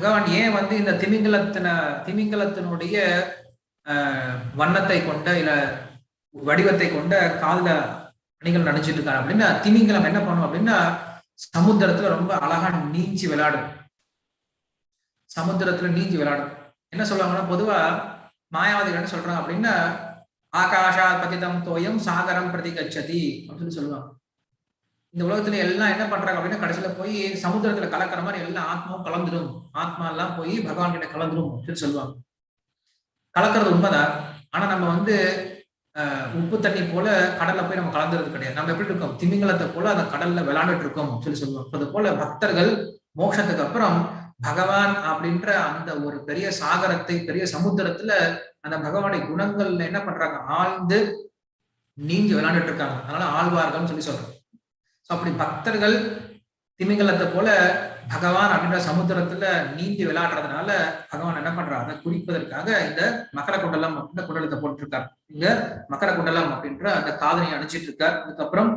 பகவான் ஏன் வந்து இந்த திமிங்கலத்தின திமிங்கலத்தினுடைய ஆஹ், வண்ணத்தை கொண்ட இல்ல வடிவத்தை கொண்ட காலில் அணிகள் நடிச்சிட்டு இருக்காங்க அப்படின்னா திமிங்கலம் என்ன பண்ணும் அப்படின்னா சமுத்திரத்துல ரொம்ப அழகா நீஞ்சி விளையாடும். சமுத்திரத்துல நீஞ்சி விளையாடும். என்ன சொல்லுவாங்கன்னா பொதுவா மாயாவதிகள் என்ன சொல்றாங்க அப்படின்னா ஆகாஷா பதிதம் தோயம் சாகரம் பிரதி கச்சதி அப்படின்னு சொல்லுவாங்க. இந்த உலகத்துல எல்லாம் என்ன பண்றாங்க அப்படின்னா கடைசியில போய் சமுத்திரத்துல கலக்கிற மாதிரி எல்லா ஆத்மாவும் கலந்துடும் ஆத்மா எல்லாம் போய் பகவான் கிட்ட கலந்துடும் அப்படின்னு சொல்லுவாங்க. கலக்கிறது உண்மைதான். ஆனா நம்ம வந்து உப்பு தண்ணி போல கடல்ல போய் நம்ம கலந்துறது கிடையாது. நம்ம எப்படி இருக்கோம்? திமிங்கலத்தை போல அந்த கடல்ல விளையாண்டுட்டு இருக்கோம் சொல்லி சொல்லுவோம் அது போல பக்தர்கள் மோட்சத்துக்கு அப்புறம் பகவான் அப்படின்ற அந்த ஒரு பெரிய சாகரத்தை பெரிய சமுத்திரத்துல அந்த பகவானுடைய குணங்கள்ல என்ன பண்றாங்க? ஆழ்ந்து நீங்க விளையாண்டுட்டு இருக்காங்க. அதனால ஆழ்வார்கள்னு சொல்லி சொல்றோம் ஸோ அப்படி பக்தர்கள் திமிங்கலத்தை போல பகவான் அப்படின்ற சமுத்திரத்துல நீந்தி விளையாடுறதுனால பகவான் என்ன பண்றாரு? அதை குறிப்பதற்காக இந்த மகர குண்டலம் அப்படின்ற குண்டலத்தை போட்டிருக்கார். இங்க மகர குண்டலம் அப்படின்ற அந்த காதனை அணிச்சிட்டு இருக்கார். அதுக்கப்புறம்